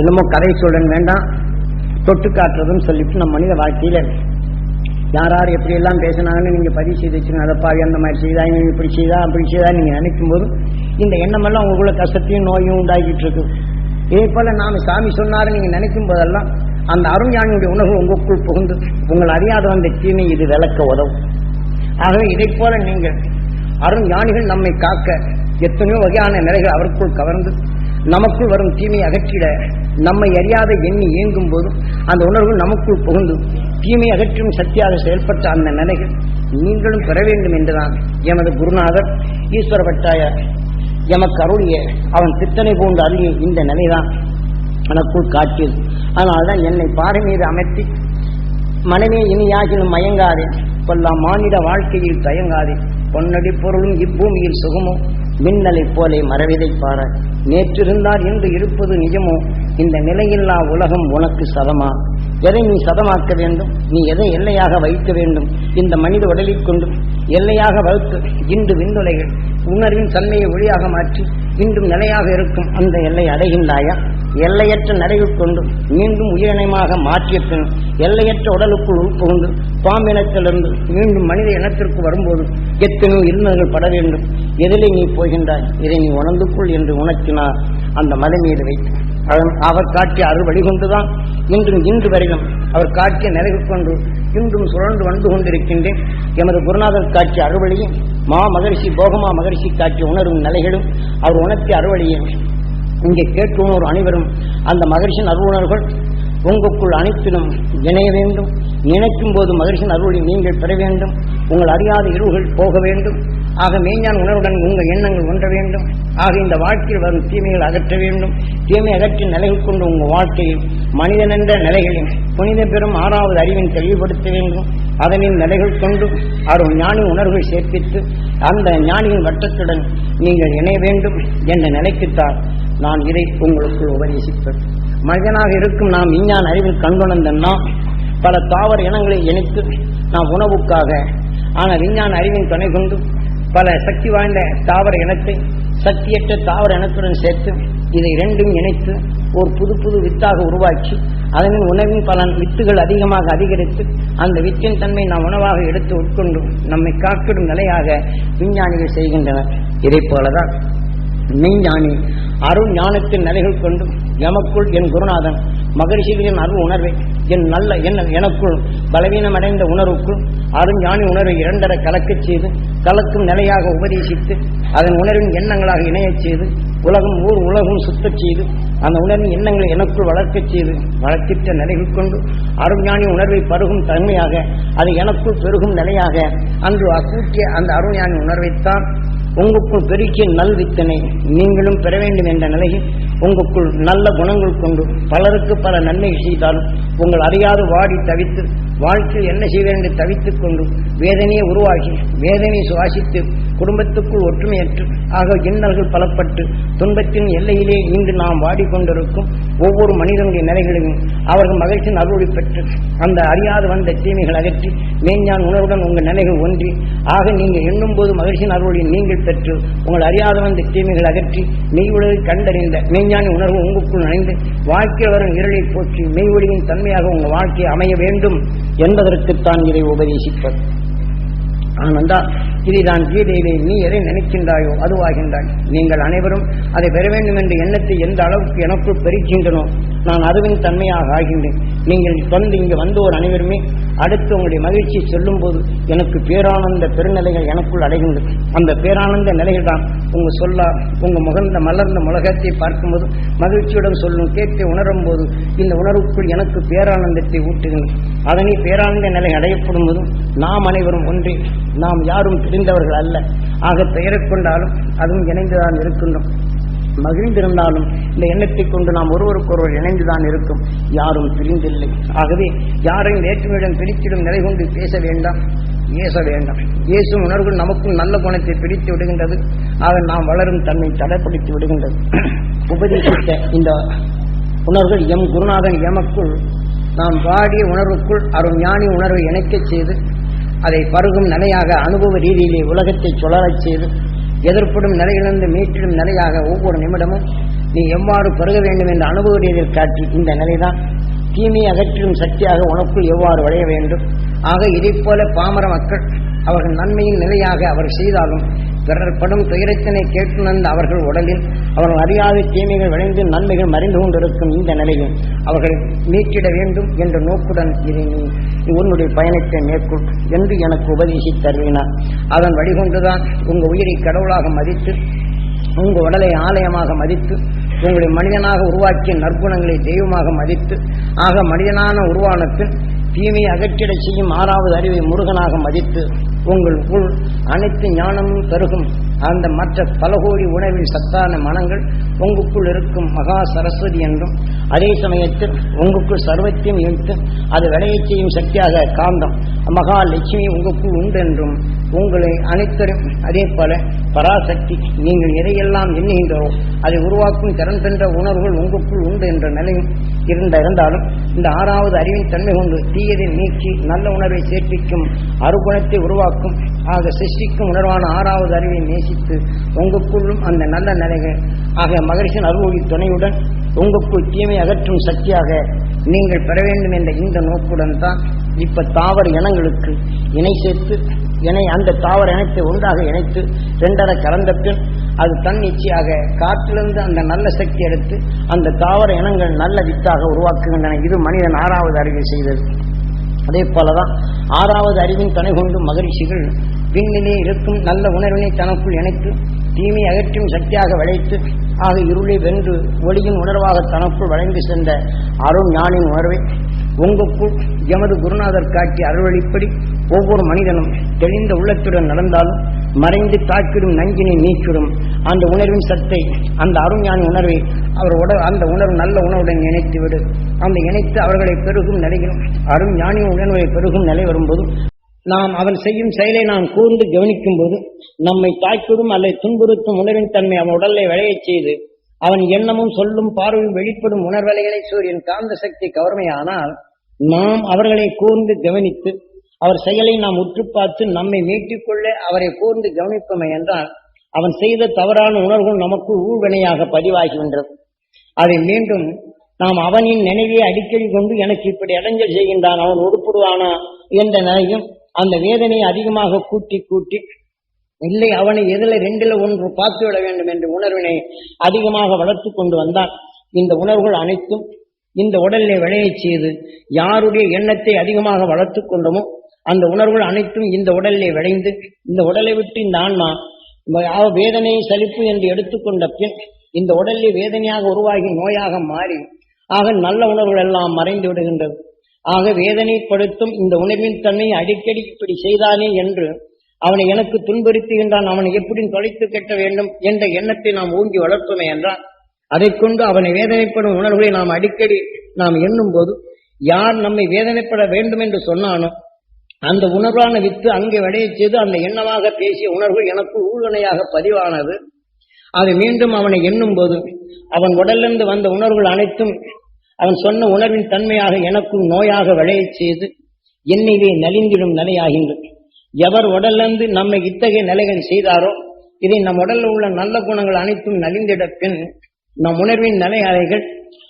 என்னமோ கதை சொல்றேன் வேண்டாம். தொட்டு காட்டுறதுன்னு சொல்லிட்டு நம்ம மனித வாழ்க்கையில் யார் யார் எப்படி எல்லாம் பேசினாங்கன்னு நீங்க பதிவு செய்து வச்சுங்க அதப்பாவி அந்த மாதிரி செய்தா இப்படி செய்தா அப்படி செய்தா நீங்க நினைக்கும் போது இந்த எண்ணமெல்லாம் உங்களுக்குள்ள கஷ்டத்தையும் நோயும் உண்டாகிட்டு இருக்கு. இதே போல நாம சாமி சொன்னாரு நீங்க நினைக்கும் போதெல்லாம் அந்த அருண்ஞானியுடைய உணவு உங்களுக்குள் புகுந்து உங்கள் அறியாத வந்த தீமை இது விளக்க உதவும். ஆகவே இதை போல நீங்கள் அருண் ஞானிகள் நம்மை காக்க எத்தனையோ வகையான நிலைகள் அவருக்குள் கவர்ந்து நமக்குள் வரும் தீமையை அகற்றிட நம்மை அறியாத எண்ணி இயங்கும் போதும் அந்த உணர்வு நமக்குள் புகுந்து தீமை அகற்றும் சக்தியாக செயல்பட்ட அந்த நிலைகள் நீங்களும் பெற வேண்டும் என்றுதான் எமது குருநாதர் ஈஸ்வர பட்டாய எமக்கு அருளிய அவன் சித்தனை போன்ற அருளிய இந்த நிலைதான் எனக்குள் காட்டியது. அதனால்தான் என்னை பாறை மீது அமர்த்தி மனமே இனியாகினும் மயங்காதே கொல்லாம் மானிட வாழ்க்கையில் தயங்காதே பொன்னடி பொருளும் இப்பூமியில் சுகமோ மின்னலை போலே மறவிதை பார. நேற்றிருந்தார் என்று இருப்பது நிஜமோ? இந்த நிலையில்லா உலகம் உனக்கு சதமா? எதை நீ சதமாக்க வேண்டும்? நீ எதை எல்லையாக வைக்க வேண்டும்? இந்த மனித உடலைக் கொண்டு எல்லையாக வகுத்து இன்று விந்துளைகள் உணர்வின் தன்மையை ஒளியாக மாற்றி இன்றும் நிலையாக இருக்கும் அந்த எல்லை அடைகின்றாயா? எல்லையற்ற நடைவு கொண்டு மீண்டும் உயிரினமாக மாற்றிய பின் எல்லையற்ற உடலுக்குள் உட்புகுந்து பாம்பினத்திலிருந்து மீண்டும் மனித இனத்திற்கு வரும்போது எத்தனையோ இருந்தர்கள் பட வேண்டும். எதிலே நீ போகின்றாய் இதை நீ உணர்ந்துக்குள் என்று உணர்த்தினார். அந்த மலை மீது வைத்து அவர் காட்டிய அருள் வழிகொண்டுதான் இன்றும் இன்று வரையிலும் அவர் காட்டிய நிறைவு கொண்டு இன்றும் சுழன்று வந்து கொண்டிருக்கின்றேன். எமது குருநாதர் காட்சி அறுவழியும் மா மகரிஷி போகமா மகரிஷி காட்சி உணரும் நிலைகளும் அவர் உணர்த்திய அறுவழியும் இங்கே கேட்குவோர் அனைவரும் அந்த மகரிஷின் அருளுணர்கள் உங்களுக்குள் அனைத்திலும் இணைய வேண்டும். நினைக்கும் போது மகரிஷின் அருளை நீங்கள் பெற வேண்டும். உங்கள் அறியாத இருவுகள் போக வேண்டும். ஆக மெய்ஞான உணர்வுடன் உங்கள் எண்ணங்கள் ஒன்ற வேண்டும். ஆக இந்த வாழ்க்கையில் வரும் தீமைகள் அகற்ற வேண்டும். தீமை அகற்றி நிலைகள் கொண்டு உங்கள் வாழ்க்கையில் மனிதன் என்ற நிலைகளில் புனித பெறும் ஆறாவது அறிவின் தெளிவுபடுத்த வேண்டும். அதனின் நிலைகள் கொண்டு அருள் ஞானி உணர்வுகள் சேர்ப்பித்து அந்த ஞானியின் வட்டத்துடன் நீங்கள் இணைய வேண்டும் என்ற நிலைக்குத்தான் நான் இதை உங்களுக்குள் உபதேசிப்பேன். மனிதனாக இருக்கும் நாம் விஞ்ஞான அறிவில் கண்டுணர்ந்த பல தாவர இனங்களை இணைத்து நாம் உணவுக்காக ஆனால் விஞ்ஞான அறிவின் துணை கொண்டு பல சக்தி வாய்ந்த தாவர இனத்தை சக்தியற்ற தாவர இனத்துடன் சேர்த்து இதை இரண்டும் இணைத்து ஒரு புது புது வித்தாக உருவாக்கி அதனின் உணவின் பலன் வித்துகள் அதிகமாக அதிகரித்து அந்த வித்தின் தன்மை நாம் உணவாக எடுத்து உட்கொண்டு நம்மை காக்கிடும் நிலையாக விஞ்ஞானிகள் செய்கின்றனர். இதை போலதான் மெய்ஞானி அருள் ஞானத்தின் நிலைகள் கொண்டு எமக்குள் என் குருநாதன் மகரிஷிகளின் அருள் உணர்வை என் நல்ல என் எனக்குள் பலவீனமடைந்த உணர்வுக்குள் அருஞானி உணர்வை இரண்டரை கலக்கச் செய்து கலக்கும் நிலையாக உபதேசித்து அதன் உணர்வின் எண்ணங்களாக இணையச் செய்து உலகம் ஊர் உலகம் சுத்தச் செய்து அந்த உணர்வின் எண்ணங்களை எனக்குள் வளர்க்கச் செய்து வளர்த்திட்ட நிலைகள் கொண்டு அருண்ஞானி உணர்வை பருகும் தன்மையாக அது எனக்குள் பெருகும் நிலையாக அன்று அக்கூட்டிய அந்த அருண்ஞானி உணர்வைத்தான் உங்களுக்குள் பெருக்கிய நல்வித்தனை நீங்களும் பெற வேண்டும் என்ற நிலையில் உங்களுக்குள் நல்ல குணங்கள் கொண்டு பலருக்கு பல நன்மை செய்தாலும் உங்கள் அறியாது வாடி தவித்து வாழ்க்கையில் என்ன செய்வேன் என்று தவித்துக் கொண்டு வேதனையை உருவாக்கி வேதனையை சுவாசித்து குடும்பத்துக்குள் ஒற்றுமையற்று ஆக இன்னல்கள் பலப்பட்டு துன்பத்தின் எல்லையிலே இன்று நாம் வாடிக்கொண்டிருக்கும் ஒவ்வொரு மனிதனுடைய நிலைகளையும் அவர்கள் மகிழ்ச்சியின் அருளை பெற்று அந்த அறியாது வந்த தீமைகள் அகற்றி மேஞ்ஞான் உணர்வுடன் உங்கள் நிலைகள் ஒன்றி ஆக நீங்கள் எண்ணும் போது மகிழ்ச்சியின் அருளை நீங்கள் பெற்று உங்கள் அறியாத வந்த தீமைகள் அகற்றி மெய் உலகில் கண்டறிந்த மெய்ஞானி உணர்வு உங்களுக்குள் நனைந்து வாழ்க்கையில் வரும் இருளை போற்றி மெய் ஒளியின் தன்மையாக உங்கள் வாழ்க்கை அமைய வேண்டும் என்பதற்குத்தான் இதை உபதேசிப்பது ஆனந்தா இதுதான் கீதையிலே நீ எதை நினைக்கின்றாயோ அதுவாகின்றாய். நீங்கள் அனைவரும் அதை பெற வேண்டும் என்ற எண்ணத்தை எந்த அளவுக்கு எனக்குள் பெருக்கின்றனோ நான் அறிவின் தன்மையாக ஆகின்றேன். நீங்கள் வந்து இங்கு வந்தோர் அனைவருமே அடுத்து உங்களுடைய மகிழ்ச்சியை சொல்லும் போது எனக்கு பேரானந்த பெருநிலைகள் எனக்குள் அடைகின்றது. அந்த பேரானந்த நிலைகள் தான் உங்க சொல்லா உங்க முகந்த மலர்ந்த முலகத்தை பார்க்கும்போது மகிழ்ச்சியுடன் சொல்லும் கேட்டு உணரும் போது இந்த உணர்வுக்குள் எனக்கு பேரானந்தத்தை ஊட்டுகின்றது அதனை பேரானந்த நிலை அடையப்படும் போதும் நாம் அனைவரும் ஒன்றே நாம் யாரும் பிரிந்தவர்கள் அல்ல. ஆக பெயரை கொண்டாலும் அதுவும் இணைந்துதான் இருக்கின்றோம். மகிழ்ந்திருந்தாலும் இந்த எண்ணத்தை கொண்டு நாம் ஒருவருக்கொருவர் இணைந்துதான் இருக்கும். யாரும் பிரிந்தில்லை. ஆகவே யாரையும் வேற்றுமையுடன் பிரித்திடும் நிலை கொண்டு பேச வேண்டாம். ஏச வேண்டாம். இயேசு உணர்வுகள் நமக்கும் நல்ல குணத்தை பிடித்து விடுகின்றது. ஆக நாம் வளரும் தன்மை தடைப்படுத்தி விடுகின்றது. உபதேசித்த இந்த உணர்வுகள் எம் குருநாதன் எமக்குள் நாம் பாடிய உணர்வுக்குள் அருள் ஞானி உணர்வை இணைக்கச் செய்து அதை பருகும் நிலையாக அனுபவ ரீதியிலே உலகத்தை சுழலச் செய்து எதிர்ப்படும் நிலையிலிருந்து மீட்டிடும் நிலையாக ஒவ்வொரு நிமிடமும் நீ எவ்வாறு பருக வேண்டும் என்று அனுபவத்தில் காட்டி இந்த நிலைதான். தீமையை அகற்றும் சக்தியாக உனக்குள் எவ்வாறு விளைய வேண்டும்? ஆக இதைப்போல பாமர மக்கள் அவர்கள் நன்மையின் நிலையாக அவர் செய்தாலும் பிறர் படும் துயரத்தினை கேட்டுணர்ந்த அவர்கள் உடலில் அவர்கள் அறியாத தீமைகள் விளைந்து நன்மைகள் மறைந்து கொண்டிருக்கும் இந்த நிலையில் அவர்கள் மீட்டிட வேண்டும் என்ற நோக்குடன் இதை நீ உன்னுடைய பயணத்தை மேற்கொள் என்று எனக்கு உபதேசி தருவினார் அதன் வழிகொண்டுதான் உங்கள் உயிரை கடவுளாக மதித்து உங்கள் உடலை ஆலயமாக மதித்து உங்களை மனிதனாக உருவாக்கிய நற்குணங்களை தெய்வமாக மதித்து ஆக மனிதனான உருவானத்தில் தீமையை அகற்றிட செய்யும் ஆறாவது அறிவை முருகனாக மதித்து உங்கள் உள் அனைத்து ஞானமும் பெருகும். அந்த மற்ற பலகோடி உணவின் சத்தான மனங்கள் உங்களுக்குள் இருக்கும் மகா சரஸ்வதி என்றும் அதே சமயத்தில் உங்களுக்குள் சர்வத்தையும் இழுத்து அது விளையச் செய்யும் சக்தியாக காந்தம். மகா லட்சுமி உங்களுக்குள் உண்டு என்றும் உங்களை அனைத்தரும் அதே போல பராசக்தி நீங்கள் எதையெல்லாம் எண்ணுகின்றோ அதை உருவாக்கும் திறன் பெற்ற உணர்வுகள் உங்களுக்குள் உண்டு என்ற நிலையும் இருந்த இருந்தாலும் இந்த ஆறாவது அறிவின் தன்மை கொண்டு தீயதை நீக்கி நல்ல உணர்வை சேர்ப்பிக்கும் அருகுணத்தை உருவாக்கும். ஆக சிருஷ்டிக்கும் உணர்வான ஆறாவது அறிவை நேசித்து உங்களுக்குள்ளும் அந்த நல்ல நிலைகள் ஆக மகரிஷன் அருள்மொழி துணையுடன் உங்களுக்குள் தீமை அகற்றும் சக்தியாக நீங்கள் பெற வேண்டும் என்ற இந்த நோக்குடன் தான் இப்ப தாவர இனங்களுக்கு இணை சேர்த்து இணை அந்த தாவர இனத்தை ஒன்றாக இணைத்து ரெண்டரை கலந்த பின் அது தன்னிச்சையாக காற்றிலிருந்து அந்த நல்ல சக்தி எடுத்து அந்த தாவர இனங்கள் நல்ல வித்தாக உருவாக்குகின்றன. இது மனிதன் ஆறாவது அறிவை செய்தது. அதே போலதான் ஆறாவது அறிவின் துணை கொண்டு மகரிஷிகள் விண்ணிலே இருக்கும் நல்ல உணர்வினை தனக்குள் இணைத்து தீமை அகற்றும் சக்தியாக விளைத்து ஆக இருளை வென்று ஒளியின் உணர்வாக தனக்குள் வளைந்து சென்ற அருண் ஞானின் உணர்வை உங்களுக்குள் எமது குருநாதர் காட்டி அருள்வழிப்படி ஒவ்வொரு மனிதனும் தெளிந்த உள்ளத்துடன் நடந்தாலும் மறைந்து தாக்கிடும் நஞ்சினை நீக்கிடும் அந்த உணர்வின் சத்தை அந்த அருஞானி உணர்வை அவர் உட அந்த உணர்வு நல்ல உணர்வுடன் இணைத்து விடு. அந்த இணைத்து அவர்களை பெருகும் நிலையிலும் அரும் உணர்வை பெருகும் நிலை வரும்போது நாம் அவன் செய்யும் செயலை நாம் கூர்ந்து கவனிக்கும் போது நம்மை தாக்கிடும் அல்லது துன்புறுத்தும் உணர்வின் தன்மை அவன் உடலை விளையச் செய்து அவன் எண்ணமும் சொல்லும் பார்வையும் வெளிப்படும் உணர்வலைகளை சூரியன் காந்த சக்தி கவர்மையானால் நாம் அவர்களை கூர்ந்து கவனித்து அவர் செயலை நாம் உற்று பார்த்து நம்மை மீட்டிக்கொள்ள அவரை கூர்ந்து கவனிப்போமே என்றால் அவன் செய்த தவறான உணர்வுகள் நமக்கு ஊழ்வினையாக பதிவாகின்றது. அதை மீண்டும் நாம் அவனின் நினைவை அடிக்கடி கொண்டு எனக்கு இப்படி இடைஞ்சல் செய்கின்றான் அவன் உடுப்பிடுவானா என்ற நிலையும் அந்த வேதனையை அதிகமாக கூட்டி கூட்டி இல்லை அவனை எதில் ரெண்டில் ஒன்று பார்த்து விட வேண்டும் என்ற உணர்வினை அதிகமாக வளர்த்து கொண்டு வந்தான். இந்த உணர்வுகள் அனைத்தும் இந்த உடலை விளையச் செய்து யாருடைய எண்ணத்தை அதிகமாக வளர்த்து கொண்டோமோ அந்த உணர்வுகள் அனைத்தும் இந்த உடலிலே விளைந்து இந்த உடலை விட்டு இந்த ஆன்மா வேதனை சலிப்பு என்று எடுத்துக்கொண்ட பின் இந்த உடலிலே வேதனையாக உருவாகி நோயாக மாறி ஆக நல்ல உணர்வுகள் எல்லாம் மறைந்து விடுகின்றது. ஆக வேதனைப்படுத்தும் இந்த உணர்வின் தன்மையை அடிக்கடி இப்படி செய்தானே என்று அவனை எனக்கு துன்புறுத்துகின்றான். அவனை எப்படி தொலைத்து கட்ட வேண்டும் என்ற எண்ணத்தை நாம் ஊங்கி வளர்ப்போமே என்றால் அதை கொண்டு அவனை வேதனைப்படும் உணர்வுகளை நாம் அடிக்கடி நாம் எண்ணும் போது யார் நம்மை வேதனைப்பட வேண்டும் என்று சொன்னானோ அந்த உணர்வான வித்து அங்கே விடையச் செய்து அந்த எண்ணமாக பேசிய உணர்வு எனக்கு ஊழ்வினையாக பதிவானது. அது மீண்டும் அவனை எண்ணும் போது அவன் உடலிருந்து வந்த உணர்வுகள் அனைத்தும் அவன் சொன்ன உணர்வின் தன்மையாக எனக்கும் நோயாக விளையச் செய்து என்னைவே நலிந்திடும் நிலையாகின்றது. எவர் உடலிருந்து நம்மை இத்தகைய நிலைகள் செய்தாரோ இதை நம் உடலில் உள்ள நல்ல குணங்கள் அனைத்தும் நலிந்திட பின் நம் உணர்வின் நிலை அலைகள்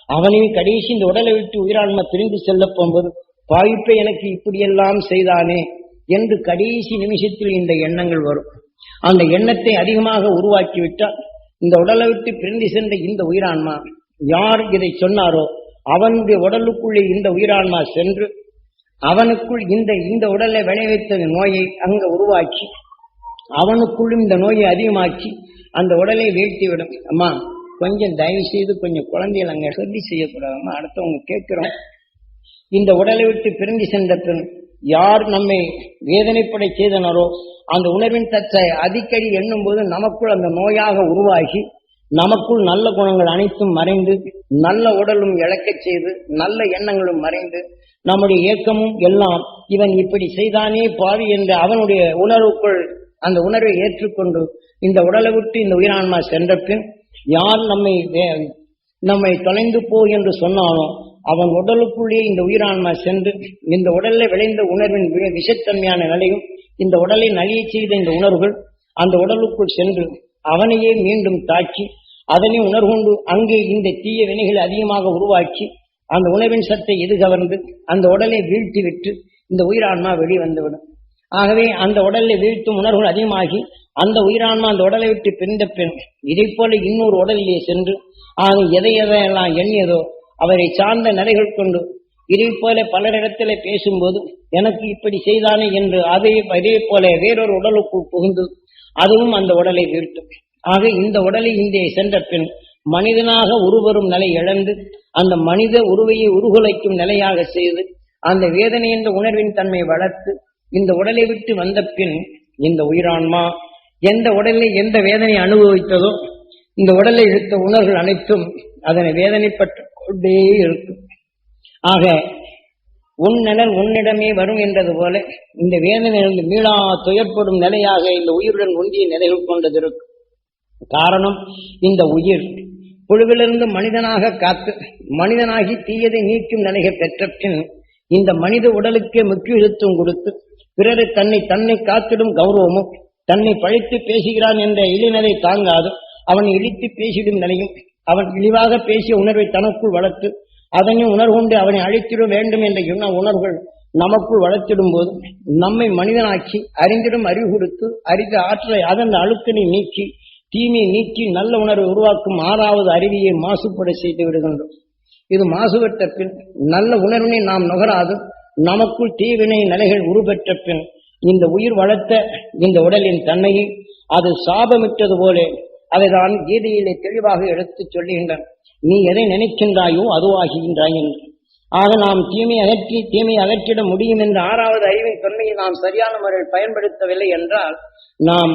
அவனையும் கடைசி இந்த உடலை விட்டு உயிரான்ம திரும்பி செல்ல போகும்போது பாய்ப்பை எனக்கு இப்படியெல்லாம் செய்தானே என்று கடைசி நிமிஷத்தில் இந்த எண்ணங்கள் வரும். அந்த எண்ணத்தை அதிகமாக உருவாக்கிவிட்டால் இந்த உடலை விட்டு பிரிந்து சென்ற இந்த உயிரான்மா யார் இதை சொன்னாரோ அவனுடைய உடலுக்குள்ளே இந்த உயிரான்மா சென்று அவனுக்குள் இந்த இந்த உடலை விளைவித்த நோயை அங்க உருவாக்கி அவனுக்குள்ளும் இந்த நோயை அதிகமாக்கி அந்த உடலை வீழ்த்திவிடும். அம்மா கொஞ்சம் தயவு செய்து கொஞ்சம் குழந்தைகள் அங்கே சொல்லி செய்யக்கூடாதும்மா அடுத்தவங்க கேட்கிறோம். இந்த உடலை விட்டு பிரிந்து சென்ற பின் யார் நம்மை வேதனைப்படை செய்தனரோ அந்த உணர்வின் தச்சை அடிக்கடி எண்ணும் போது நமக்குள் அந்த நோயாக உருவாகி நமக்குள் நல்ல குணங்கள் அனைத்தும் மறைந்து நல்ல உடலும் இழக்கச் செய்து நல்ல எண்ணங்களும் மறைந்து நம்முடைய இயக்கமும் எல்லாம் இவன் இப்படி செய்தானே பாவி என்ற அவனுடைய உணர்வுக்குள் அந்த உணர்வை ஏற்றுக்கொண்டு இந்த உடலை விட்டு இந்த உயிரான்மா சென்ற பின் யார் நம்மை வே- நம்மை தொலைந்து போ என்று சொன்னாலும் அவன் உடலுக்குள்ளே இந்த உயிரான்மா சென்று இந்த உடலில் விளைந்த உணர்வின் விஷத்தன்மையான நிலையும் இந்த உடலை நலியச் செய்த இந்த உணர்வுகள் அந்த உடலுக்குள் சென்று அவனையே மீண்டும் தாக்கி அதனை உணர்கொண்டு அங்கே இந்த தீய வினைகள் அதிகமாக உருவாக்கி அந்த உணவின் சத்தை எது கவர்ந்து அந்த உடலை வீழ்த்தி விட்டு இந்த உயிரான்மா வெளிவந்துவிடும் ஆகவே அந்த உடலை வீழ்த்தும் உணர்வுகள் அதிகமாகி அந்த உயிரான்மா அந்த உடலை விட்டு பிரிந்த பெண் இதை போல இன்னொரு உடலிலே சென்று ஆக எதை எதையெல்லாம் எண்ணியதோ அவரை சார்ந்த நிலைகள் கொண்டு இதை போல பலரிடத்திலே பேசும்போது எனக்கு இப்படி செய்தானே? என்று அதே அதே போல வேறொரு உடலுக்குள் புகுந்து அதுவும் அந்த உடலை வீழ்த்தும். ஆக இந்த உடலை இங்கே சென்ற பின் மனிதனாக உருவரும் நிலை இழந்து அந்த மனித உருவையை உருகுலைக்கும் நிலையாக செய்து அந்த வேதனை என்ற உணர்வின் தன்மை வளர்த்து இந்த உடலை விட்டு வந்த பின் இந்த உயிரான்மா எந்த உடலில் எந்த வேதனை அனுபவித்ததோ இந்த உடலை இழுத்த உணர்வுகள் அனைத்தும் அதனை வேதனைப்பட்டு கொண்டே இருக்கும். ஆக உன் நிழல் உன்னிடமே வரும் என்றது போல இந்த வேதனையிலிருந்து மீளா துயற்படும் நிலையாக இந்த உயிருடன் ஒன்றிய நிலைகள் கொண்டது இருக்கும் காரணம் இந்த உயிர் புழுவிலிருந்து மனிதனாக காத்து மனிதனாகி தீயதை நீக்கும் நிலையை பெற்ற பின் இந்த மனித உடலுக்கே முக்கியத்துவம் கொடுத்து பிறரை தன்னை தன்னை காத்திடும் கௌரவமும் தன்னை பழித்து பேசுகிறான் என்ற இழிநிலை தாங்காது அவன் இழித்து பேசிடும் நிலையும் அவன் இழிவாக பேசிய உணர்வை தனக்குள் வளர்த்து அதனை உணர்கொண்டு அவனை அழித்திட வேண்டும் என்ற எண்ண உணர்வுகள் நமக்குள் வளர்த்திடும் போது நம்மை மனிதனாக்கி அறிந்திடும் அறிவு கொடுத்து அறிந்த ஆற்றலை அதன் அழுக்கினை நீக்கி தீமையை நீக்கி நல்ல உணர்வை உருவாக்கும் ஆறாவது அறிவியை மாசுபட செய்து விடுகின்றோம். இது மாசுபட்ட பின் நல்ல உணர்வினை நாம் நுகராது நமக்குள் தீவினை நிலைகள் உருபெற்ற பின் இந்த உயிர் வளர்த்த இந்த உடலின் தன்மையை அது சாபமிட்டது போல அதைதான் கீதையிலே தெளிவாக எடுத்துச் சொல்லுகின்றன. நீ எதை நினைக்கின்றாயோ அதுவாகின்றாய் என்று. ஆக நாம் தீமை அகற்றி தீமை அகற்றிட முடியும் என்ற ஆறாவது அறிவின் தன்மையை நாம் சரியான முறையில் பயன்படுத்தவில்லை என்றால் நாம்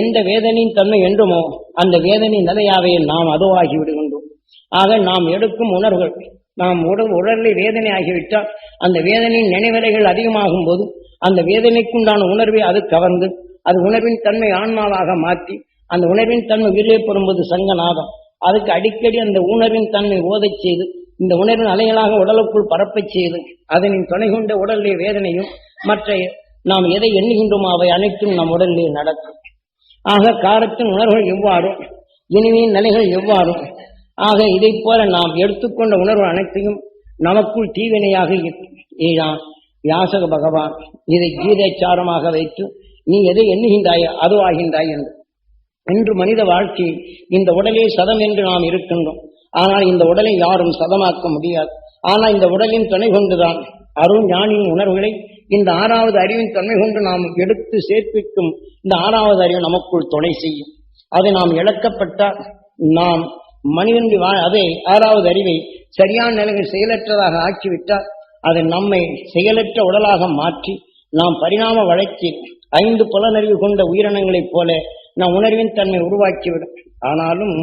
எந்த வேதனையின் தன்மை என்றுமோ அந்த வேதனை நிலையாவே நாம் அதுவாகி விடுகின்றோம். ஆக நாம் எடுக்கும் உணர்வுகள் நாம் உடல் உடலில் வேதனை ஆகிவிட்டால் அந்த வேதனையின் நினைவலைகள் அதிகமாகும் போது அந்த வேதனைக்குண்டான உணர்வை அது கவர்ந்து அது உணர்வின் தன்மை ஆன்மாவாக மாற்றி அந்த உணர்வின் தன்மை வெளியே பெறும்போது சங்கநாதம். அதுக்கு அடிக்கடி அந்த உணர்வின் தன்மை ஓதச் செய்து இந்த உணர்வின் அலைகளாக உடலுக்குள் பரப்பச் செய்து அதனின் துணை கொண்ட உடலிலே வேதனையும் மற்ற நாம் எதை எண்ணுகின்றோமோ அவை அனைத்தும் நம் உடலிலே நடக்கும். ஆக காரத்தின் உணர்வுகள் எவ்வாறும் இனிமையின் நிலைகள் எவ்வாறும் ஆக இதை போல நாம் எடுத்துக்கொண்ட உணர்வு அனைத்தையும் நமக்குள் தீவினையாக ஈழான் வியாசக பகவான் இதை கீதைச்சாரமாக வைத்து நீ எதை எண்ணுகின்றாயோ அதுவாகின்றாய் என்று. இன்று மனித வாழ்க்கை இந்த உடலே சதம் என்று நாம் இருக்கின்றோம். ஆனால் இந்த உடலை யாரும் சதமாக்க முடியாது. ஆனால் இந்த உடலின் துணை கொண்டுதான் அருள் ஞானியின் உணர்வுகளை இந்த ஆறாவது அறிவின் தன்மை கொண்டு நாம் எடுத்து சேர்ப்பிக்கும் இந்த ஆறாவது அறிவு நமக்குள் துணை செய்யும். அதை நாம் இழக்கப்பட்டால் நாம் மனிதனுடைய வா- அதை ஆறாவது அறிவை சரியான நிலையில் செயலற்றதாக ஆக்கிவிட்டால் அதை நம்மை செயலற்ற உடலாக மாற்றி நாம் பரிணாம வழக்கில் ஐந்து புலனறிவு கொண்ட உயிரினங்களைப் போல நான் உணர்வின் தன்மை உருவாக்கிவிடும். ஆனாலும்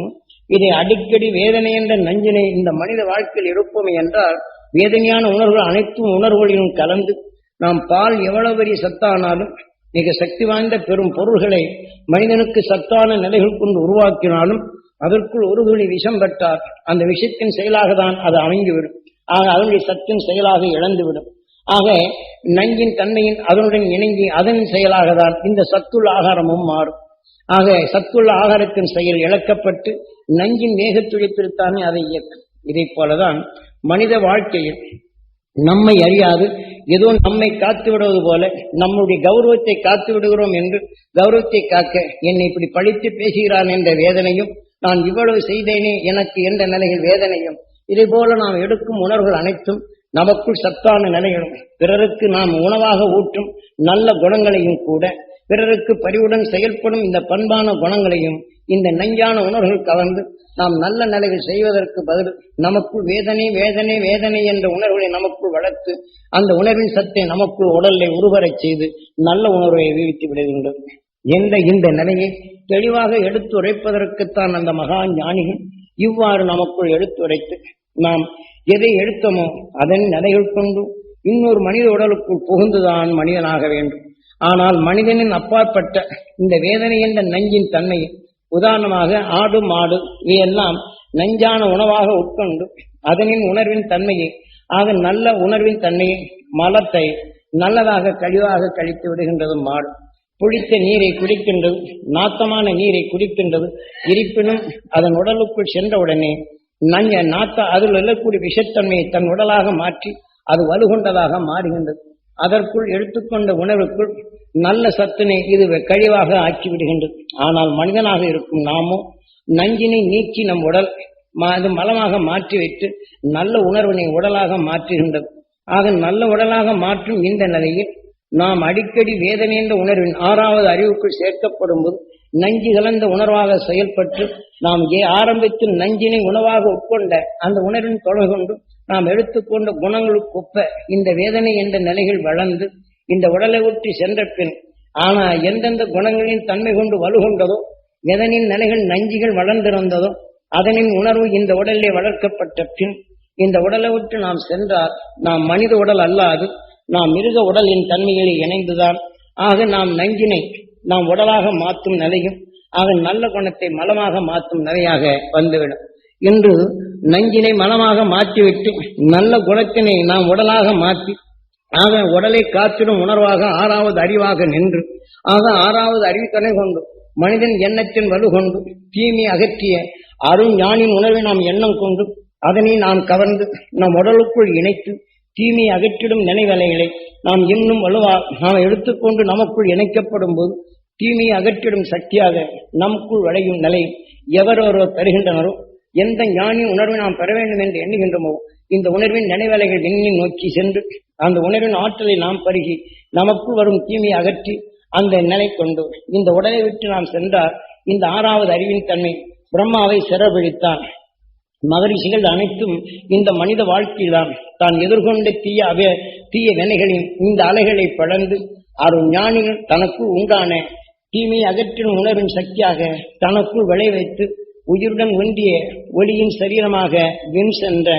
இதை அடிக்கடி வேதனை என்ற நஞ்சினை இந்த மனித வாழ்க்கையில் இருப்போம் என்றால் வேதனையான உணர்வுகள் அனைத்தும் உணர்வுகளிலும் கலந்து நாம் பால் எவ்வளவு பெரிய சத்தானாலும் மிக சக்தி வாய்ந்த பெரும் பொருள்களை மனிதனுக்கு சத்தான நிலைகள் கொண்டு உருவாக்கினாலும் அதற்குள் ஒரு துளி விஷம் பெற்றால் அந்த விஷத்தின் செயலாக தான் அது அமைந்துவிடும். ஆக அதனுடைய சத்தின் செயலாக இழந்துவிடும். ஆக நஞ்சின் தன்மையின் அதனுடன் இணங்கி அதன் செயலாக தான் இந்த சத்துள்ள ஆகாரமும் மாறும். ஆக சத்துள்ள ஆகாரத்தின் செயல் இழக்கப்பட்டு நஞ்சின் வேகத்துழைப்பில்தானே அதை இயக்கும் இதை போலதான் மனித வாழ்க்கையில் நம்மை அறியாது. ஏதோ நம்மை காத்து விடுவது போல நம்முடைய கௌரவத்தை காத்து விடுகிறோம் என்று கௌரவத்தை காக்க என்னை இப்படி பழித்து பேசுகிறான் என்ற வேதனையும் நான் இவ்வளவு செய்தேனே எனக்கு என்ற நிலையில் வேதனையும் இதை போல நாம் எடுக்கும் உணர்வுகள் அனைத்தும் நமக்குள் சத்தான நிலைகளும். பிறருக்கு நாம் உணவாக ஊற்றும் நல்ல குணங்களையும் கூட பிறருக்கு பரிவுடன் செயல்படும் இந்த பண்பான குணங்களையும் இந்த நஞ்சான உணர்வுகள் கலந்து நாம் நல்ல நிலையில் செய்வதற்கு பதில் நமக்குள் வேதனை வேதனை வேதனை என்ற உணர்வுகளை நமக்குள் வளர்த்து அந்த உணர்வின் சத்தை நமக்குள் உடலை உருவரச் செய்து நல்ல உணர்வை வீழ்த்தி விடுகின்றது என்ற இந்த நிலையை தெளிவாக எடுத்துரைப்பதற்குத்தான் அந்த மகா ஞானிகள் இவ்வாறு நமக்குள் எடுத்துரைத்து நாம் எதை எடுத்தோமோ அதன் நிலைகள் கொண்டு இன்னொரு மனித உடலுக்குள் புகுந்துதான் மனிதனாக வேண்டும். ஆனால் மனிதனின் அப்பாற்பட்ட இந்த வேதனை என்ற நஞ்சின் தன்மை உதாரணமாக ஆடு மாடு இவையெல்லாம் நஞ்சான உணவாக உட்கொண்டு அதனின் உணர்வின் தன்மையை ஆக நல்ல உணர்வின் தன்மையை மலத்தை நல்லதாக கழிவாக கழித்து விடுகின்றது மாடு. புளித்த நீரை குடிக்கின்றது நாத்தமான நீரை குடிக்கின்றது இருப்பினும் அதன் உடலுக்குள் சென்றவுடனே நஞ்ச நாத்த அதில் இருக்கக்கூடிய விஷத்தன்மையை தன் உடலாக மாற்றி அது வலுகொண்டதாக மாறுகின்றது. அதற்குள் எடுத்துக்கொண்ட உணவுக்குள் நல்ல சத்தினை இது கழிவாக ஆக்கிவிடுகின்றது. ஆனால் மனிதனாக இருக்கும் நாமும் நஞ்சினை நீக்கி நம் உடல் அது மலமாக மாற்றி வைத்து நல்ல உணர்வினை உடலாக மாற்றுகின்றது. ஆக நல்ல உடலாக மாற்றும் இந்த நிலையில் நாம் அடிக்கடி வேதனை என்ற உணர்வின் ஆறாவது அறிவுக்குள் சேர்க்கப்படும் போது நஞ்சு கலந்த உணர்வாக செயல்பட்டு நாம் ஏ நஞ்சினை உணவாக உட்கொண்ட அந்த உணர்வின் தொடர்பு நாம் எடுத்துக்கொண்ட குணங்களுக்கு ஒப்ப இந்த வேதனை என்ற நிலைகள் வளர்ந்து இந்த உடலை விட்டு சென்ற பின் ஆனா எந்தெந்த குணங்களின் தன்மை கொண்டு வலுகொண்டதோ எதனின் நிலைகள் நஞ்சுகள் வளர்ந்திருந்ததோ அதனின் உணர்வு இந்த உடலிலே வளர்க்கப்பட்ட பின் இந்த உடலை விட்டு நாம் சென்றால் நாம் மனித உடல் அல்லாது நாம் மிருக உடலின் தன்மைகளை இணைந்துதான் ஆக நாம் நஞ்சினை நாம் உடலாக மாற்றும் நிலையும் ஆக நல்ல குணத்தை மலமாக மாற்றும் நிலையாக வந்துவிடும். இன்று நஞ்சினை மனமாக மாற்றிவிட்டு நல்ல குணத்தினை நாம் உடலாக மாற்றி ஆக உடலை காத்திடும் உணர்வாக ஆறாவது அறிவாக நின்று ஆக ஆறாவது அறிவுத்தனை கொண்டு மனிதன் எண்ணத்தின் வலு கொண்டு தீமை அகற்றிய அருண் ஞானின் உணர்வை நாம் எண்ணம் கொண்டு அதனை நாம் கவர்ந்து நம் உடலுக்குள் இணைத்து தீமை அகற்றிடும் நினைவலைகளை நாம் இன்னும் வலுவா நாம் எடுத்துக்கொண்டு நமக்குள் இணைக்கப்படும் போது தீமையை அகற்றிடும் சக்தியாக நமக்குள் விளையும் நிலை எவரொருவர் தருகின்றனரோ எந்த ஞானியின் உணர்வை நாம் பெற வேண்டும் என்று எண்ணுகின்றோமோ இந்த உணர்வின் நினைவலைகள் விண்ணில் நோக்கி சென்று அந்த உணர்வின் ஆற்றலை நாம் பருகி நமக்குள் வரும் தீமையை அகற்றி அந்த நிலை கொண்டு இந்த உடலை விட்டு நாம் சென்றால் இந்த ஆறாவது அறிவின் தன்மை பிரம்மாவை சிறப்பிடித்தான். மகரிஷிகள் அனைத்தும் இந்த மனித வாழ்க்கையில்தான் தான் எதிர்கொண்ட தீய அவ தீய வினைகளின் இந்த அலைகளை பழந்து அருள் ஞானிகள் தனக்கு உண்டான தீமையை அகற்றின் உணர்வின் சக்தியாக தனக்குள் விளைவைத்து உயிருடன் ஒன்றிய ஒளியின் சரீரமாக வின் சென்ற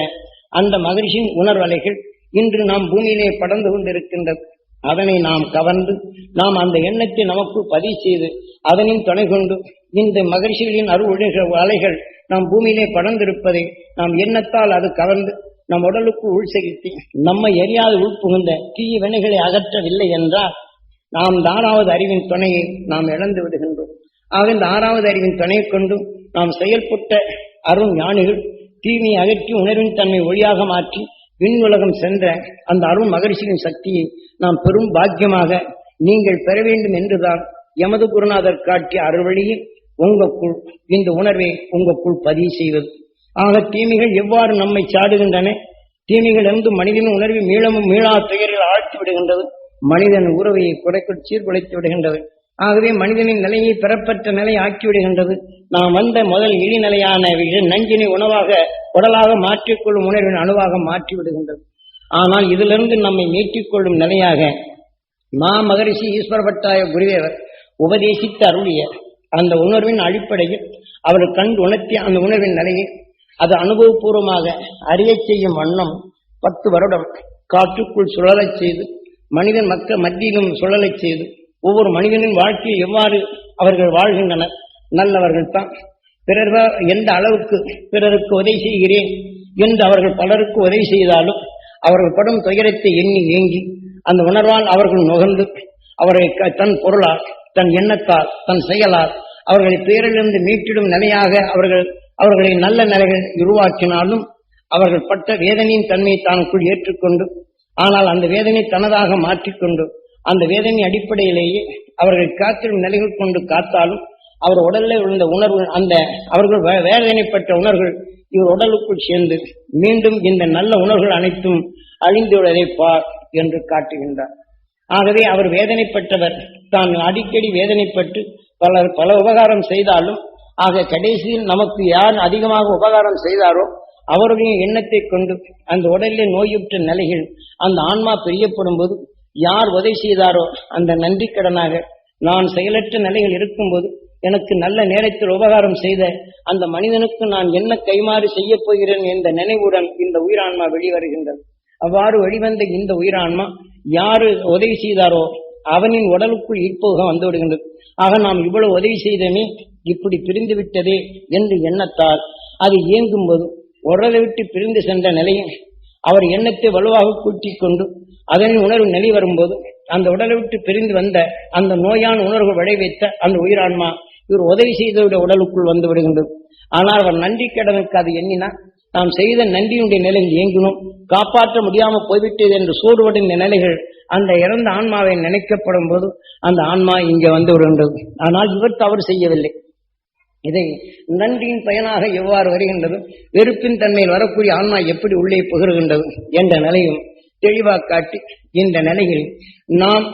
அந்த மகிழ்ச்சியின் உணர்வலைகள் இன்று நாம் பூமியிலே படர்ந்து கொண்டிருக்கின்றது அதனை நாம் கவர்ந்து நாம் அந்த எண்ணத்தை நமக்கு பதிவு செய்து அதனின் துணை கொண்டு இந்த மகிழ்ச்சிகளின் அருள் அலைகள் நாம் பூமியிலே படர்ந்திருப்பதை நாம் எண்ணத்தால் அது கவர்ந்து நம் உடலுக்கு உள் செலுத்தி நம்மை எரியாது உள்புகுந்த தீய வினைகளை அகற்றவில்லை என்றால் நாம் ஆறாவது அறிவின் துணையை நாம் இழந்து விடுகின்றோம். ஆக இந்த ஆறாவது அறிவின் துணையை கொண்டும் நாம் செயல்பட்ட அருண் ஞானிகள் தீமையை அகற்றி உணர்வின் தன்மை ஒளியாக மாற்றி விண்ணுலகம் சென்ற அந்த அருண் மகரிஷியின் சக்தியை நாம் பெரும் பாக்கியமாக நீங்கள் பெற வேண்டும் என்றுதான் எமது குருநாதர் காட்டிய அருள்வழியில் உங்களுக்குள் இந்த உணர்வை உங்களுக்குள் பதிவு செய்வது. ஆக தீமைகள் எவ்வாறு நம்மை சாடுகின்றன? தீமைகள் இருந்து மனிதனின் உணர்வை மீளமும் மீளா துயரில் ஆழ்த்தி விடுகின்றது. மனிதன் உறவையை குறைக்கு சீர்குலைத்து விடுகின்றது. ஆகவே மனிதனின் நிலையை பெறப்பட்ட நிலை ஆக்கிவிடுகின்றது. நாம் வந்த முதல் இழிநிலையான நஞ்சினை உணவாக உடலாக மாற்றிக்கொள்ளும் உணர்வின் அணுவாக மாற்றி விடுகின்றது ஆனால் இதிலிருந்து நம்மை மீட்டிக்கொள்ளும் நிலையாக மா மகரிஷி ஈஸ்வர பட்டாய குருதேவர் உபதேசித்து அருளிய அந்த உணர்வின் அடிப்படையில் அவர் கண்டு உணர்த்திய அந்த உணர்வின் நிலையை அது அனுபவபூர்வமாக அறியச் செய்யும் வண்ணம் பத்து வருடம் காற்றுக்குள் சுழலச் செய்து மனிதன் மக்கள் மத்தியிலும் சுழலச் செய்து ஒவ்வொரு மனிதனின் வாழ்க்கையில் எவ்வாறு அவர்கள் வாழ்கின்றனர்? நல்லவர்கள் தான். பிறர் எந்த அளவுக்கு பிறருக்கு உதவி செய்கிறேன் என்று அவர்கள் பலருக்கு உதவி செய்தாலும் அவர்கள் படும் துயரத்தை எண்ணி ஏங்கி அந்த உணர்வால் அவர்கள் நுகர்ந்து அவரை க- தன் பொருளால் தன் எண்ணத்தால் தன் செயலால் அவர்களை துயரிலிருந்து மீட்டிடும் நிலையாக அவர்கள் அவர்களை நல்ல நிலைகள் உருவாக்கினாலும் அவர்கள் பட்ட வேதனையின் தன்மையை தானுக்குள் ஏற்றுக்கொண்டு ஆனால் அந்த வேதனை தனதாக மாற்றிக்கொண்டு அந்த வேதனை அடிப்படையிலேயே அவர்கள் காத்திடும் நிலைகள் கொண்டு காத்தாலும் அவர் உடலில் விழுந்த உணர்வு அந்த அவர்கள் வே- வேதனைப்பட்ட உணர்வுகள் இவர் உடலுக்குள் சேர்ந்து மீண்டும் இந்த நல்ல உணர்வுகள் அனைத்தும் அழிந்துள்ளதை பார் என்று காட்டுகின்றார். ஆகவே அவர் வேதனைப்பட்டவர். தான் அடிக்கடி வேதனைப்பட்டு பலர் பல உபகாரம் செய்தாலும் ஆக கடைசியில் நமக்கு யார் அதிகமாக உபகாரம் செய்தாரோ அவருடைய எண்ணத்தை கொண்டு அந்த உடலில் நோயுற்ற நிலையில் அந்த ஆன்மா பிரியப்படும் போது யார் உதவி செய்தாரோ அந்த நன்றி கடனாக நான் செயலற்ற நிலையில் இருக்கும்போது எனக்கு நல்ல நேரத்தில் உபகாரம் செய்த அந்த மனிதனுக்கு நான் என்ன கைமாறு செய்ய போகிறேன் என்ற நினைவுடன் இந்த உயிரான்மா வெளிவருகின்றது. அவ்வாறு வெளிவந்த இந்த உயிரான்மா யாரு உதவி செய்தாரோ அவனின் உடலுக்குள் ஈர்ப்போக வந்து விடுகின்றது ஆக நாம் இவ்வளவு உதவி செய்தமே இப்படி பிரிந்து விட்டதே என்று எண்ணத்தால் அது இயங்கும்போது உடலை விட்டு பிரிந்து சென்ற நிலையில் அவர் எண்ணத்தை வலுவாக கூட்டிக் கொண்டு அதன் உணர்வு நிலை வரும்போது அந்த உடலை விட்டு பிரிந்து வந்த அந்த நோயான உணர்வு விளைவித்த அந்த உயிரான்மா இவர் உதவி செய்தவருடைய உடலுக்குள் வந்து விடுகின்றது. ஆனால் அவர் நன்றி கடனுக்கு அது எண்ணினா நாம் செய்த நன்றியுடைய நிலையில் இயங்கினோம். காப்பாற்ற முடியாமல் போய்விட்டது என்று சோர்வடைந்த நிலைகள் அந்த இறந்த ஆன்மாவை நினைக்கப்படும் போது அந்த ஆன்மா இங்கே வந்து விடுகின்றது. ஆனால் இவர் தவறு செய்யவில்லை. இதை நன்றியின் பயனாக எவ்வாறு வருகின்றது? வெறுப்பின் தன்மையில் வரக்கூடிய ஆன்மா எப்படி உள்ளே புகழ்கின்றது என்ற நிலையும் தெளிவாக காட்டி இந்த நிலையில் நாம்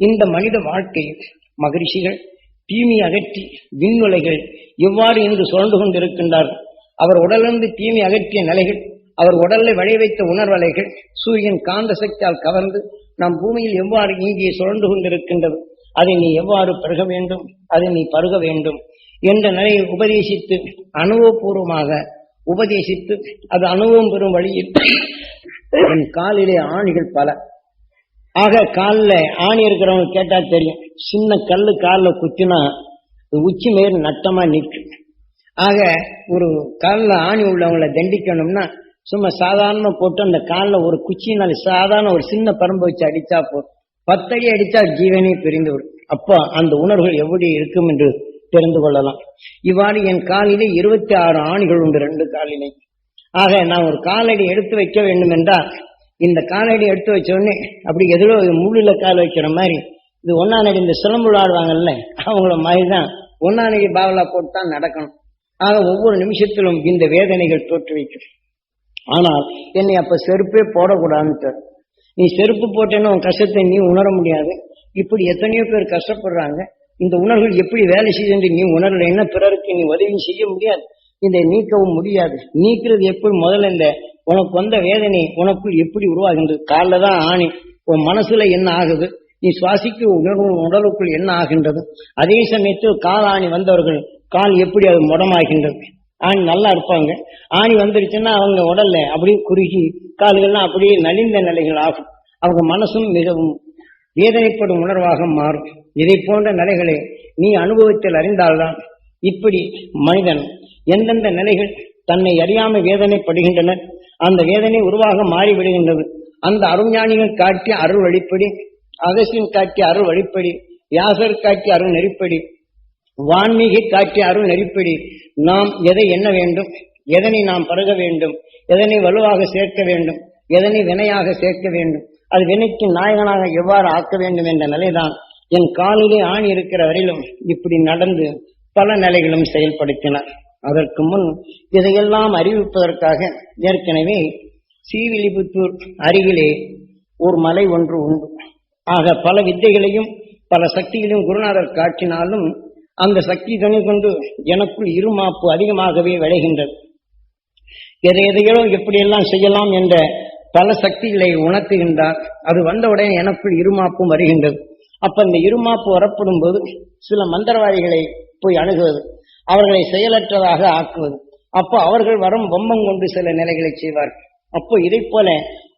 இந்த மனித வாழ்க்கையில் மகிழ்ச்சிகள் தீமை அகற்றி விண்ணுலைகள் எவ்வாறு இன்று சுழண்டு கொண்டிருக்கின்றார்கள் அவர் உடலிருந்து தீமை அகற்றிய நிலைகள் அவர் உடலை வழி வைத்த உணர்வலைகள் சூரியன் காந்த சக்தியால் கவர்ந்து நம் பூமியில் எவ்வாறு இங்கே சுழண்டு கொண்டிருக்கின்றது? அதை நீ எவ்வாறு பருக வேண்டும்? அதை நீ பருக வேண்டும்? என்ற நிலையை உபதேசித்து அனுபவபூர்வமாக உபதேசித்து அது அனுபவம் பெறும் வழியில் காலிலே ஆணிகள் பல. ஆக காலில் ஆணி இருக்கிறவங்க கேட்டா தெரியும். சின்ன கல் காலில் குத்தினா உச்சி மேல் நட்டமா நிற்கும். ஆக ஒரு காலில் ஆணி உள்ளவங்களை தண்டிக்கணும்னா சும்மா சாதாரண போட்டு அந்த காலில் ஒரு குச்சினால சாதாரண ஒரு சின்ன பரம்பு வச்சு அடிச்சா போதும். பத்தடி அடிச்சா ஜீவனே பிரிந்து விடும். அப்போ அந்த உணர்வுகள் எப்படி இருக்கும் என்று தெரிந்து கொள்ளலாம். இவ்வாறு என் காலிலே இருபத்தி ஆறு ஆணிகள் உண்டு ரெண்டு காலிலே. ஆக நான் ஒரு காலடி எடுத்து வைக்க வேண்டும் என்றால் இந்த காலடி எடுத்து வச்ச உடனே அப்படி எதிரோ முள்ளில கால் வைக்கிற மாதிரி இது ஒன்னானடி இந்த சிலம்புல ஆடுவாங்கல்ல அவங்கள மாதிரி தான் ஒன்னானடி பாவலா போட்டு தான் நடக்கணும். ஆக ஒவ்வொரு நிமிஷத்திலும் இந்த வேதனைகள் தோற்றுவிக்கும் ஆனால் என்னை அப்ப செருப்பே போடக்கூடாதுன்னு நீ செருப்பு போட்டேன்னு உன் கஷ்டத்தை நீ உணர முடியாது. இப்படி எத்தனையோ பேர் கஷ்டப்படுறாங்க. இந்த உணர்வுகள் எப்படி வேலை செய்யுது நீ நீ உணரலைன்னா பிறருக்கு நீ உதவி செய்ய முடியாது. இதை நீக்கவும் முடியாது. நீக்கிறது எப்படி முதல்ல இந்த உனக்கு வந்த வேதனை உனக்குள் எப்படி உருவாகின்றது? காலில் தான் ஆணி. உன் மனசுல என்ன ஆகுது? நீ சுவாசிக்க உணர்வு உடலுக்குள் என்ன ஆகின்றது? அதே சமயத்தில் கால் ஆணி வந்தவர்கள் கால் எப்படி அது முடமாகின்றது? ஆணி நல்லா இருப்பாங்க. ஆணி வந்துருச்சுன்னா அவங்க உடல்ல அப்படியே குறுகி கால்கள்லாம் அப்படியே நலிந்த நிலைகள் ஆகும். அவங்க மனசும் மிகவும் வேதனைப்படும் உணர்வாக மாறும். இதை போன்ற நிலைகளை நீ அனுபவத்தில் அறிந்தால்தான் இப்படி மனிதன் எந்தெந்த நிலைகள் தன்னை அறியாமல் வேதனைப்படுகின்றன அந்த வேதனை உருவாக மாறிவிடுகின்றது. அந்த அருஞானிகள் காட்டிய அருள் வழிப்படி அகசியன் காட்டிய அருள் வழிப்படி யாசர் காட்டிய அருள் நெறிப்படி வான்மீகி காட்டிய அருள் நெறிப்படி நாம் எதை எண்ண வேண்டும் எதனை நாம் பருக வேண்டும் எதனை வலுவாக சேர்க்க வேண்டும் எதனை வினையாக சேர்க்க வேண்டும் அது வினைக்கு நாயகனாக எவ்வாறு ஆக்க வேண்டும் என்ற நிலைதான் என் காலிலே ஆணி இருக்கிற வரையிலும் இப்படி நடந்து பல நிலைகளும் செயல்படுத்தினார் அதற்கு முன் இதையெல்லாம் அறிவிப்பதற்காக ஏற்கனவே ஸ்ரீவில்லிபுத்தூர் அருகிலே ஒரு மலை ஒன்று உண்டு. ஆக பல வித்தைகளையும் பல சக்திகளையும் குருநாதர் காட்டினாலும் அந்த சக்தி துணை கொண்டு எனக்குள் இருமாப்பு அதிகமாகவே விளைகின்றது. எதை எதையோ எப்படியெல்லாம் செய்யலாம் என்ற பல சக்திகளை உணர்த்துகின்றார். அது வந்தவுடன் எனக்குள் இருமாப்பும் வருகின்றது. அப்ப இந்த இருமாப்பு வரப்படும் போது சில மந்திரவாதிகளை போய் அணுகுவது. அவர்களை செயலற்றதாக ஆக்குவது. அப்போ அவர்கள் வரும் பொம்மம் கொண்டு சில நிலைகளை செய்வார்கள். அப்போ இதை போல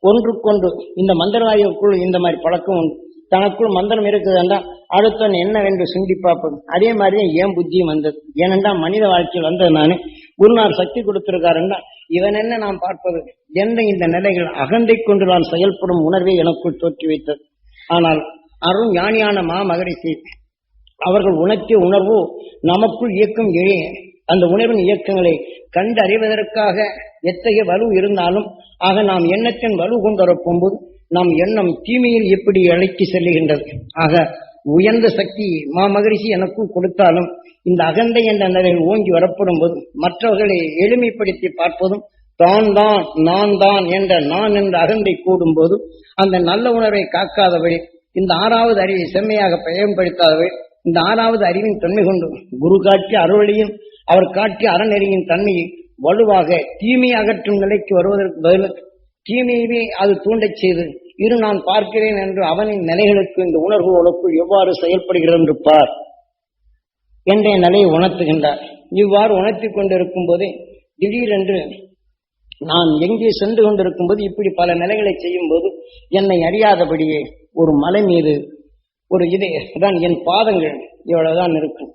ஒன்றுக்கொண்டு இந்த மந்திரவாதிகளுக்குள் இந்த மாதிரி பழக்கம் உண்டு. தனக்குள் மந்திரம் இருக்குது என்றால் அடுத்தவன் என்னவென்று சிந்தி பார்ப்பது. அதே மாதிரி தான் ஏன் புத்தியும் வந்தது? ஏனென்றா மனித வாழ்க்கையில் வந்தது நான் குருநார் சக்தி கொடுத்திருக்காருன்னா இவன் என்ன நாம் பார்ப்பது? எந்த இந்த நிலைகள் அகந்தை கொண்டு நான் செயல்படும் உணர்வை எனக்குள் தோற்றி வைத்தது ஆனால் அருண் ஞானியான மா மகரிஷி அவர்கள் உணர்த்திய உணர்வு நமக்குள் இயக்கம் எழே அந்த உணர்வின் இயக்கங்களை கண்டறிவதற்காக எத்தகைய வலு இருந்தாலும் ஆக நாம் எண்ணத்தின் வலு கொண்டு வரப்போகும்போது நம் எண்ணம் தீமையில் எப்படி அழைத்து செல்லுகின்றது? ஆக உயர்ந்த சக்தி மா மகரிஷி எனக்கும் கொடுத்தாலும் இந்த அகந்தை என்ற நிலையில் ஓங்கி வரப்படும் போது மற்றவர்களை எளிமைப்படுத்தி பார்ப்பதும் தான் தான் நான் தான் என்ற நான் என்ற அகந்தை கூடும் போதும் அந்த நல்ல உணர்வை காக்காதவழி இந்த ஆறாவது அறிவை செம்மையாக பயன்படுத்தாதவழி இந்த ஆறாவது அறிவின் தன்மை கொண்டு குரு காட்டிய அருளையும் அவர் காட்டிய அறநெறியின் தன்மையை வலுவாக தீமை அகற்றும் நிலைக்கு வருவதற்கு பதிலுக்கு தீமையவே அது தூண்டச் செய்து இரு நான் பார்க்கிறேன் என்று அவனின் நிலைகளுக்கு இந்த உணர்வுகளுக்குள் எவ்வாறு செயல்படுகிறது என்று பார். என்ற நிலையை உணர்த்துகின்றார். இவ்வாறு உணர்த்தி கொண்டிருக்கும் போதே திடீரென்று நான் எங்கே சென்று கொண்டிருக்கும் போது இப்படி பல நிலைகளை செய்யும் போது என்னை அறியாதபடியே ஒரு மலை மீது ஒரு இது அதான் என் பாதங்கள் இவ்வளவுதான் இருக்கும்.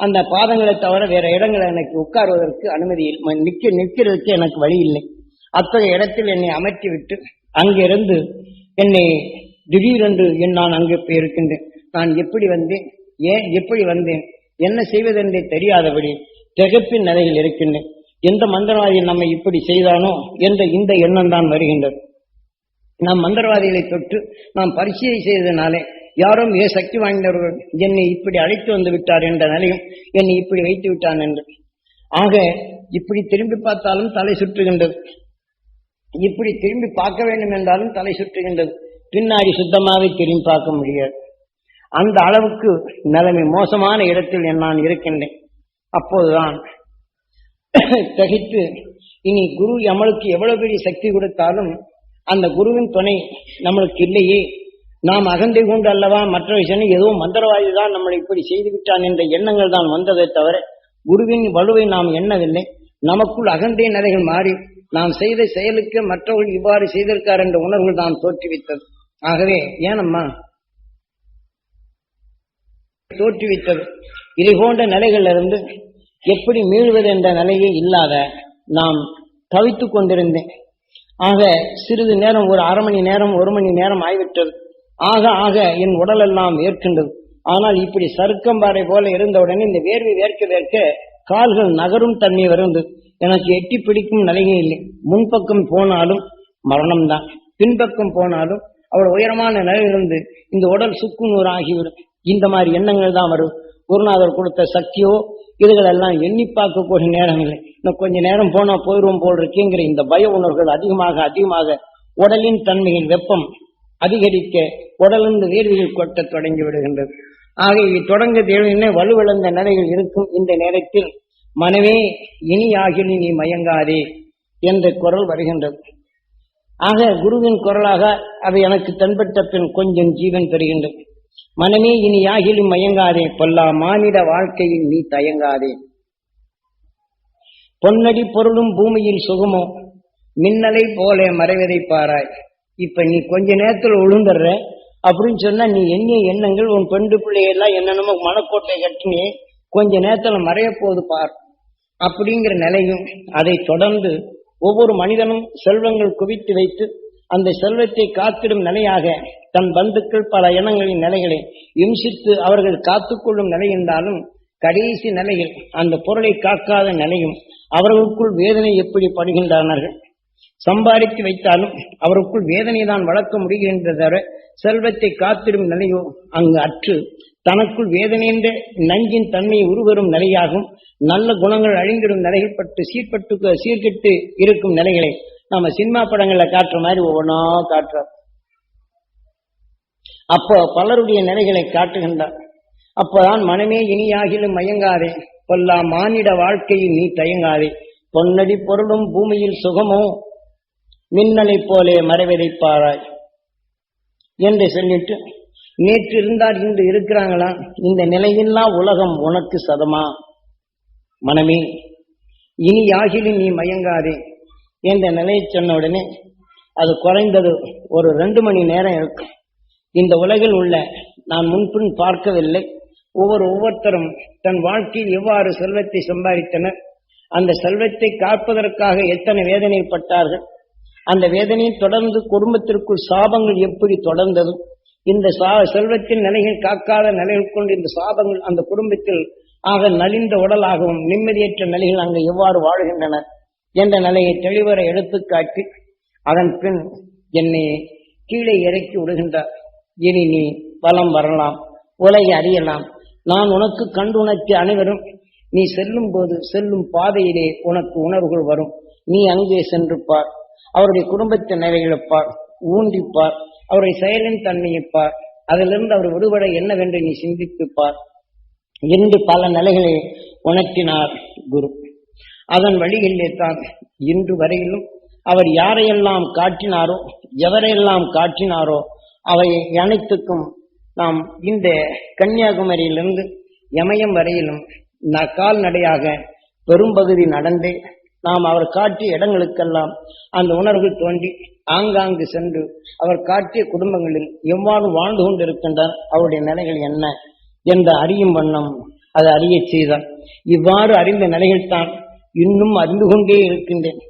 அந்த பாதங்களை தவிர வேற இடங்களை எனக்கு உட்காருவதற்கு அனுமதி நிக்க நிற்கிறதுக்கு எனக்கு வழி இல்லை. அத்தகைய இடத்தில் என்னை அமர்த்தி விட்டு அங்கிருந்து என்னை திடீரென்று என் நான் அங்கே போய் இருக்கின்றேன் நான் எப்படி வந்தேன்? ஏன் எப்படி வந்தேன்? என்ன செய்வதென்றே தெரியாதபடி திகப்பின் நிலையில் இருக்கின்றேன். எந்த மந்திரவாதி நம்மை இப்படி செய்தானோ என்ற இந்த எண்ணம் தான் வருகின்றது. நாம் மந்திரவாதிகளை தொட்டு நாம் பரிசீலனை செய்ததினாலே யாரும் ஏ சக்தி வாய்ந்தவர்கள் என்னை இப்படி அழைத்து வந்து விட்டார் என்ற நிலையும் என்னை இப்படி வைத்து விட்டான் என்று. ஆக இப்படி திரும்பி பார்த்தாலும் தலை சுற்றுகின்றது. இப்படி திரும்பி பார்க்க வேண்டும் என்றாலும் தலை சுற்றுகின்றது. பின்னாடி சுத்தமாகவே திரும்பி பார்க்க முடியாது. அந்த அளவுக்கு நிலைமை மோசமான இடத்தில் நான் இருக்கின்றேன். அப்போதுதான் தகித்து இனி குரு நம்மளுக்கு எவ்வளவு பெரிய சக்தி கொடுத்தாலும் அந்த குருவின் துணை நம்மளுக்கு இல்லையே. நாம் அகந்தை கொண்டு அல்லவா மற்ற விஷயம் ஏதோ மந்திரவாதி தான் நம்மளை இப்படி செய்து விட்டான் என்ற எண்ணங்கள் தான் வந்ததை தவிர குருவின் வலுவை நாம் எண்ணவில்லை. நமக்குள் அகந்தை நிலைகள் மாறி நாம் செய்த செயலுக்கு மற்றவர்கள் இவ்வாறு செய்திருக்கார் என்ற உணர்வுகள் நாம் தோற்றுவித்தது. ஆகவே ஏனம்மா? தோற்றுவித்தது. இதை போன்ற நிலைகளிலிருந்து எப்படி மீள்வது என்ற நிலையே இல்லாத நாம் தவித்துக் கொண்டிருந்தேன். ஆக சிறிது நேரம் ஒரு அரை மணி நேரம் ஒரு மணி நேரம் ஆகிவிட்டது ஆக ஆக என் உடல் எல்லாம் வேர்க்கின்றது. ஆனால் இப்படி சருக்கம்பாறை போல இருந்தவுடனே இந்த வேர்வை வேர்க்க வேர்க்க கால்கள் நகரும் தன்மை வருந்து எனக்கு எட்டி பிடிக்கும் நிலையே இல்லை. முன்பக்கம் போனாலும் மரணம்தான். பின்பக்கம் போனாலும் அவள் உயரமான நிலை இருந்து இந்த உடல் சுக்குநூறு ஆகிவிடும் இந்த மாதிரி எண்ணங்கள் தான் வரும். குருநாதர் கொடுத்த சக்தியோ இதுகளெல்லாம் எண்ணி பார்க்கக்கூடிய நேரம் இல்லை. இன்னும் கொஞ்ச நேரம் போனா போயிடுவோம் போல் இருக்கேங்கிற இந்த பய உணர்வுகள் அதிகமாக அதிகமாக உடலின் தன்மையின் வெப்பம் அதிகரிக்க உடலிருந்து வேர்வைகள் கொட்ட தொடங்கி விடுகின்றது. ஆக தொடங்க தேவையினே வலுவிழந்த நிலையில் இருக்கும் இந்த நேரத்தில் மனமே இனி ஆகிலி நீ மயங்காதே என்ற குரல் வருகின்றது. ஆக குருவின் குரலாக அது எனக்கு தென்பட்ட பின் கொஞ்சம் ஜீவன் பெறுகின்றது. மனமே இனி யாகிலும் மயங்காதே பொல்லா மானிட வாழ்க்கையில் நீ தயங்காதே பொன்னடி பொருளும் பூமியில் சுகமோ மின்னலை போல மறைவதை பாராய். இப்ப நீ கொஞ்ச நேரத்துல உளுந்துடுற. அப்படின்னு சொன்னா நீ எண்ணிய எண்ணங்கள் உன் பெண்டு பிள்ளையெல்லாம் என்னென்னமோ மனக்கோட்டை கட்டினே கொஞ்ச நேரத்துல மறைய போகுது பார். அப்படிங்கிற நிலையும் அதை தொடர்ந்து ஒவ்வொரு மனிதனும் செல்வங்கள் குவித்து வைத்து அந்த செல்வத்தை காத்திடும் நிலையாக தன் பந்துக்கள் பல இனங்களின் நிலைகளை இம்சித்து அவர்கள் காத்துக்கொள்ளும் நிலை என்றாலும் கடைசி நிலையில் அந்த பொருளை காக்காத நிலையும் அவர்களுக்குள் வேதனை எப்படி படுகின்றனர்கள்? சம்பாதித்து வைத்தாலும் அவருக்குள் வேதனை தான் வளர்க்க முடிகின்ற தவிர செல்வத்தை காத்திடும் நிலையோ அங்கு அற்று தனக்குள் வேதனைன்ற நஞ்சின் தன்மையை உருவரும் நிலையாகும். நல்ல குணங்கள் அழிந்திடும் நிலைகள் பட்டு சீர்பட்டு சீர்கிட்டு இருக்கும் நிலைகளை நம்ம சினிமா படங்கள்ல காட்டுற மாதிரி ஒவ்வொன்றா காட்டுறார் அப்போ பலருடைய நிலைகளை காட்டுகின்றார். அப்பதான் மனமே இனியாகிலும் மயங்காதே. கொல்லா மானிட வாழ்க்கையில் நீ தயங்காதே. பொன்னடி பொருளும் பூமியில் சுகமோ மின்னலை போலே மறைவிதைப்பாராய் என்று சொல்லிட்டு நேற்று இருந்தார் இன்று இருக்கிறாங்களா? இந்த நிலையில்லா உலகம் உனக்கு சதமா? மனமே இனி யாகிலும் நீ மயங்காதே என்ற நிலையை சொன்ன உடனே அது குறைந்தது ஒரு ரெண்டு மணி நேரம் இருக்கும். இந்த உலகில் உள்ள நான் முன்பின் பார்க்கவில்லை. ஒவ்வொரு ஒவ்வொருத்தரும் தன் வாழ்க்கையில் எவ்வாறு செல்வத்தை சம்பாதித்தனர் அந்த செல்வத்தை காப்பதற்காக எத்தனை வேதனைப்பட்டார்கள் அந்த வேதனையை தொடர்ந்து குடும்பத்திற்குள் சாபங்கள் எப்படி தொடர்ந்தது? இந்த சா செல்வத்தின் நிலைகள் காக்காத நிலைகள் கொண்டு இந்த சாபங்கள் அந்த குடும்பத்தில் ஆக நலிந்த உடலாகவும் நிம்மதியற்ற நிலைகள் அங்கு எவ்வாறு வாழ்கின்றனர் என்ற நிலையை தெளிவர எடுத்துக்காட்டி அதன் பின் என்னை கீழே இறக்கி விடுகின்றார். இனி நீ பலம் வரலாம் உலகை அறியலாம். நான் உனக்கு கண்டுணர்த்தி அனைவரும் நீ செல்லும் போது செல்லும் பாதையிலே உனக்கு உணர்வுகள் வரும். நீ அங்கே சென்று பார். அவருடைய குடும்பத்தின் நிலைகளை ஊன்றிப்பார் அவருடைய செயலின் தன்மையை அதிலிருந்து அவர் விடுபட என்னவென்று நீ சிந்தித்துப்பார் என்று பல நிலைகளை உணர்த்தினார் குரு. அதன் வழியிலே தான் இன்று வரையிலும் அவர் யாரையெல்லாம் காட்டினாரோ எவரையெல்லாம் காட்டினாரோ அவை அனைத்துக்கும் நாம் இந்த கன்னியாகுமரியிலிருந்து யமயம் வரையிலும் ந- கால்நடையாக பெரும்பகுதி நடந்து நாம் அவர் காட்டிய இடங்களுக்கெல்லாம் அந்த உணர்வு தோன்றி ஆங்காங்கு சென்று அவர் காட்டிய குடும்பங்களில் எவ்வாறு வாழ்ந்து கொண்டிருக்கின்றார் அவருடைய நிலைகள் என்ன என்ற அறியும் வண்ணம் அதை அறியச் செய்தார். இவ்வாறு அறிந்த நிலைகள் தான் இன்னும் அறிந்து கொண்டே இருக்கின்றேன்.